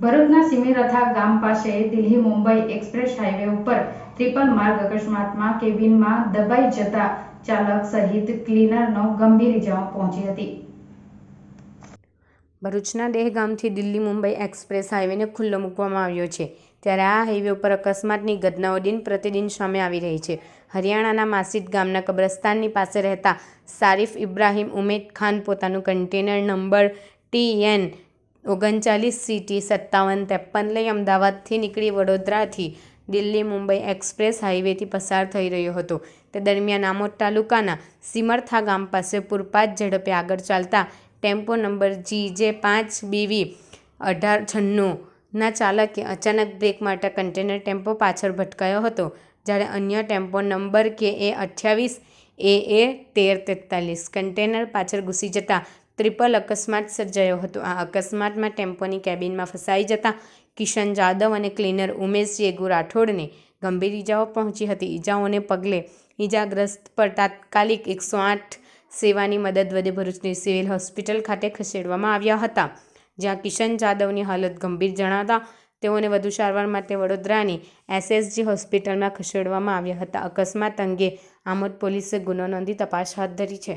ભરૂચના સિમિરથા ગામ પાસે દિલ્હી મુંબઈ એક્સપ્રેસ હાઈવે ઉપર ત્રિપલ માર્ગ અકસ્માતમાં કેબિનમાં દબાઈ જતા ચાલક સહિત ક્લીનરનો ગંભીર ઇજાઓ પહોંચી હતી. ભરૂચના દહેગામથી દિલ્હી મુંબઈ એક્સપ્રેસ હાઈવેને ખુલ્લો મૂકવામાં આવ્યો છે. ત્યારે આ હાઈવે ઉપર અકસ્માતની ઘટનાઓ દિન પ્રતિદિન સામે આવી રહી છે. હરિયાણાના માસિદ ગામના કબ્રસ્તાનની પાસે રહેતા સારિફ ઇબ્રાહિમ ઉમેદ ખાન પોતાનું કન્ટેનર નંબર ટી એન ઓગણચાલીસ સીટી સત્તાવન ત્રેપન લઈ અમદાવાદથી નીકળી વડોદરાથી દિલ્હી મુંબઈ એક્સપ્રેસ હાઈવેથી પસાર થઈ રહ્યો હતો. તે દરમિયાન આમોદ તાલુકાના સિમરથા ગામ પાસે પૂરપાટ ઝડપે આગળ ચાલતા ટેમ્પો નંબર જી જે પાંચ બીવી અઢાર છન્નુંના ચાલકે અચાનક બ્રેક માટે કન્ટેનર ટેમ્પો પાછળ ભટકાયો હતો, જ્યારે અન્ય ટેમ્પો નંબર કે એ અઠ્યાવીસ, એ એ તેર તેતાલીસ કન્ટેનર પાછળ ઘૂસી જતા ટ્રિપલ અકસ્માત સર્જાયો હતો. આ અકસ્માતમાં ટેમ્પોની કેબિનમાં ફસાઈ જતા કિશન જાદવ અને ક્લીનર ઉમેશ જેગુ રાઠોડને ગંભીર ઇજાઓ પહોંચી હતી. ઇજાઓને પગલે ઇજાગ્રસ્ત પર તાત્કાલિક એકસો આઠ સેવાની મદદ વડે ભરૂચની સિવિલ હોસ્પિટલ ખાતે ખસેડવામાં આવ્યા હતા, જ્યાં કિશન જાદવની હાલત ગંભીર જણાતા તેઓને વધુ સારવાર માટે વડોદરાની એસએસજી હોસ્પિટલમાં ખસેડવામાં આવ્યા હતા. અકસ્માત અંગે આમોદ પોલીસે ગુનો નોંધી તપાસ હાથ ધરી છે.